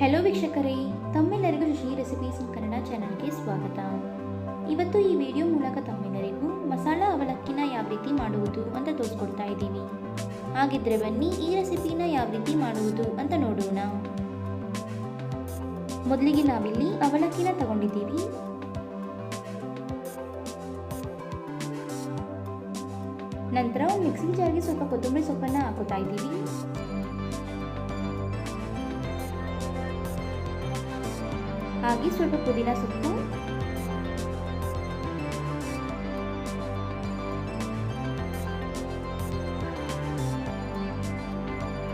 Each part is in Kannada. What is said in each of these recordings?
ಹೆಲೋ ವೀಕ್ಷಕರೇ, ತಮ್ಮೆಲ್ಲರಿಗೂ ಶಶಿ ರೆಸಿಪೀಸ್ ಕನ್ನಡ ಚಾನಲ್ಗೆ ಸ್ವಾಗತ. ಇವತ್ತು ಈ ವಿಡಿಯೋ ಮೂಲಕ ತಮ್ಮೆಲ್ಲರಿಗೂ ಮಸಾಲ ಅವಲಕ್ಕಿನ ಯಾವ ರೀತಿ ಮಾಡುವುದು ಅಂತ ತೋರಿಸ್ಕೊಡ್ತಾ ಇದ್ದೀವಿ ಹಾಗಿದ್ರೆ ಬನ್ನಿ ಈ ರೆಸಿಪಿನ ಯಾವ ರೀತಿ ಮಾಡುವುದು ಅಂತ ನೋಡೋಣ. ಮೊದಲಿಗೆ ನಾವಿಲ್ಲಿ ಅವಲಕ್ಕಿನ ತಗೊಂಡಿದ್ದೀವಿ. ನಂತರ ಮಿಕ್ಸಿಂಗ್ ಜಾರ್ಗೆ ಸ್ವಲ್ಪ ಕೊತ್ತಂಬರಿ ಸೊಪ್ಪನ್ನು ಹಾಕೋತಾ ಇದ್ದೀವಿ. ಹಾಗೆ ಸ್ವಲ್ಪ ಪುದೀನ ಸೊಪ್ಪು.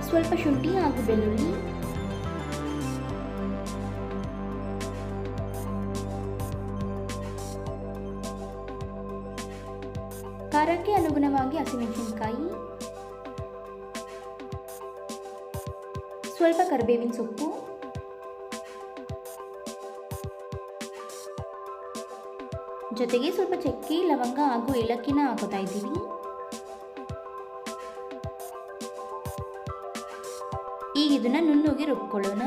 ಸ್ವಲ್ಪ ಶುಂಠಿ ಹಾಗೂ ಬೆಳ್ಳುಳ್ಳಿ. ಖಾರಕ್ಕೆ ಅನುಗುಣವಾಗಿ ಹಸಿಮೆಣಸಿನಕಾಯಿ. ಸ್ವಲ್ಪ ಕರಿಬೇವಿನ ಸೊಪ್ಪು. ಜೊತೆಗೆ ಸ್ವಲ್ಪ ಚಕ್ಕೆ, ಲವಂಗ ಹಾಗೂ ಏಲಕ್ಕಿನ ಹಾಕೋತಾ ಇದ್ದೀವಿ. ಈಗ ಇದನ್ನ ನುಣ್ಣಗೆ ರುಬ್ಕೊಳ್ಳೋಣ.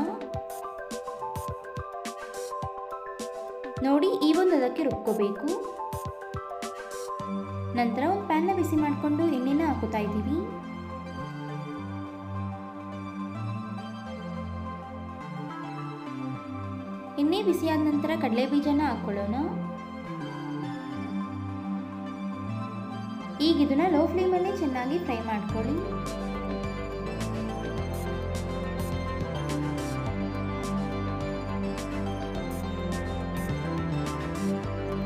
ನೋಡಿ, ಈ ಒಂದು ಅದಕ್ಕೆ ರುಬ್ಕೋಬೇಕು. ನಂತರ ಒಂದು ಪ್ಯಾನ್ನ ಬಿಸಿ ಮಾಡಿಕೊಂಡು ಎಣ್ಣೆನ ಹಾಕೋತಾ ಇದ್ದೀವಿ. ಎಣ್ಣೆ ಬಿಸಿಯಾದ ನಂತರ ಕಡಲೆ ಬೀಜನ ಹಾಕೊಳ್ಳೋಣ ಈಗ ಇದನ್ನ ಲೋ ಫ್ಲೇಮಲ್ಲಿ ಚೆನ್ನಾಗಿ ಫ್ರೈ ಮಾಡ್ಕೊಳ್ಳಿ.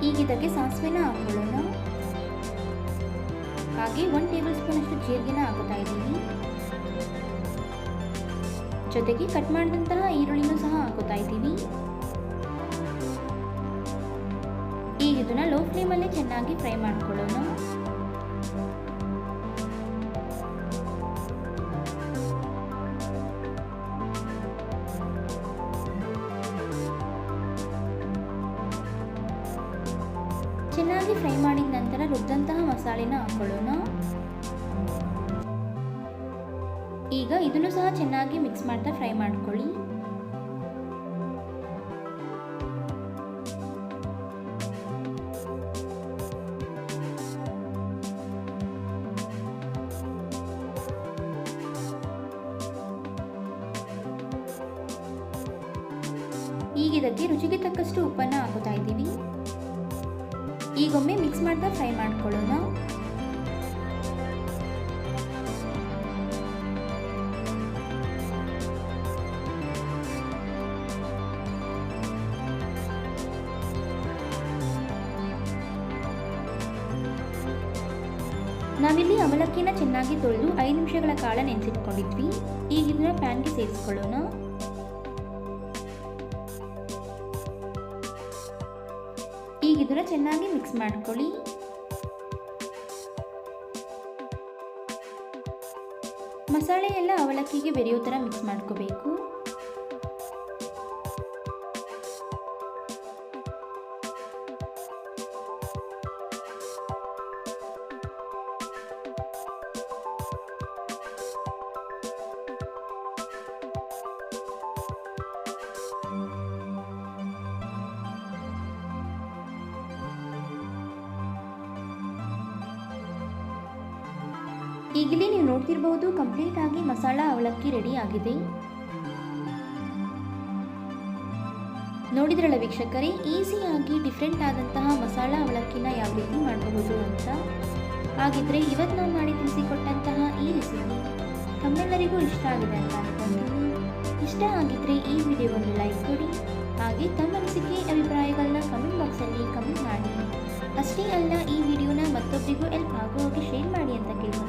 ಈಗ ಇದಕ್ಕೆ ಸಾಸಿವೆನ ಹಾಕೊಳ್ಳೋಣ. ಹಾಗೆ ಒನ್ ಟೇಬಲ್ ಸ್ಪೂನ್ ಅಷ್ಟು ಜೀರಿಗೆನ ಹಾಕೋತಾ ಇದ್ದೀನಿ. ಜೊತೆಗೆ ಕಟ್ ಮಾಡಿದಂತಹ ಈರುಳ್ಳಿನೂ ಸಹ ಹಾಕೋತಾ ಇದ್ದೀನಿ. ಈಗ ಇದನ್ನ ಲೋ ಫ್ಲೇಮಲ್ಲಿ ಚೆನ್ನಾಗಿ ಫ್ರೈ ಮಾಡ್ಕೊಳ್ಳೋಣ. ಚೆನ್ನಾಗಿ ಫ್ರೈ ಮಾಡಿದ ನಂತರ ರುಬ್ಬಿದಂತಹ ಮಸಾಲೆನ ಹಾಕೊಳ್ಳೋಣ. ಈಗ ಇದನ್ನು ಸಹ ಚೆನ್ನಾಗಿ ಮಿಕ್ಸ್ ಮಾಡ್ತಾ ಫ್ರೈ ಮಾಡ್ಕೊಳ್ಳಿ. ಈಗ ಇದಕ್ಕೆ ರುಚಿಗೆ ತಕ್ಕಷ್ಟು ಉಪ್ಪನ್ನು ಹಾಕುತ್ತಾ ಇದ್ದೀವಿ. ಈಗೊಮ್ಮೆ ಮಿಕ್ಸ್ ಮಾಡ್ತಾ ಫ್ರೈ ಮಾಡ್ಕೊಳ್ಳೋಣ. ನಾವಿಲ್ಲಿ ಅವಲಕ್ಕಿನ ಚೆನ್ನಾಗಿ ತೊಳೆದು ಐದು ನಿಮಿಷಗಳ ಕಾಲ ನೆನೆಸಿಟ್ಕೊಂಡಿದ್ವಿ. ಈಗ ಪ್ಯಾನ್ಗೆ ಸೇರಿಸ್ಕೊಳ್ಳೋಣ. ಈಗ ಇದನ್ನ ಚೆನ್ನಾಗಿ ಮಿಕ್ಸ್ ಮಾಡ್ಕೊಳ್ಳಿ. ಮಸಾಲೆ ಎಲ್ಲ ಅವಲಕ್ಕಿಗೆ ಬೆರೆಯೋ ಥರ ಮಿಕ್ಸ್ ಮಾಡ್ಕೋಬೇಕು. ಈಗಲೇ ನೀವು ನೋಡ್ತಿರಬಹುದು ಕಂಪ್ಲೀಟ್ ಆಗಿ ಮಸಾಲ ಅವಲಕ್ಕಿ ರೆಡಿ ಆಗಿದೆ. ನೋಡಿದ್ರಲ್ಲ ವೀಕ್ಷಕರೇ ಈಸಿಯಾಗಿ ಡಿಫ್ರೆಂಟ್ ಆದಂತಹ ಮಸಾಲ ಅವಲಕ್ಕಿನ ಯಾವ ರೀತಿ ಮಾಡಬಹುದು ಅಂತ? ಹಾಗಿದ್ರೆ ಇವತ್ತು ನಾವು ಮಾಡಿ ತಿಳಿಸಿಕೊಟ್ಟಂತಹ ಈ ರೆಸಿಪಿ ತಮ್ಮೆಲ್ಲರಿಗೂ ಇಷ್ಟ ಆಗಿದೆ ಅಂತ ಅನ್ಕೊಂತೀನಿ. ಇಷ್ಟ ಆಗಿದ್ರೆ ಈ ವಿಡಿಯೋವನ್ನು ಲೈಕ್ ಕೊಡಿ ಹಾಗೆ ತಮ್ಮ ಅನಿಸಿಕೆ ಅಭಿಪ್ರಾಯಗಳನ್ನ ಕಮೆಂಟ್ ಬಾಕ್ಸಲ್ಲಿ ಕಮೆಂಟ್ ಮಾಡಿ. ಅಷ್ಟೇ ಅಲ್ಲ, ಈ ವಿಡಿಯೋನ ಮತ್ತೊಬ್ಬರಿಗೂ ಎಲ್ಪ್ ಆಗೋ ಹಾಗೆ ಶೇರ್ ಮಾಡಿ ಅಂತ ಇದ್ದೀನಿ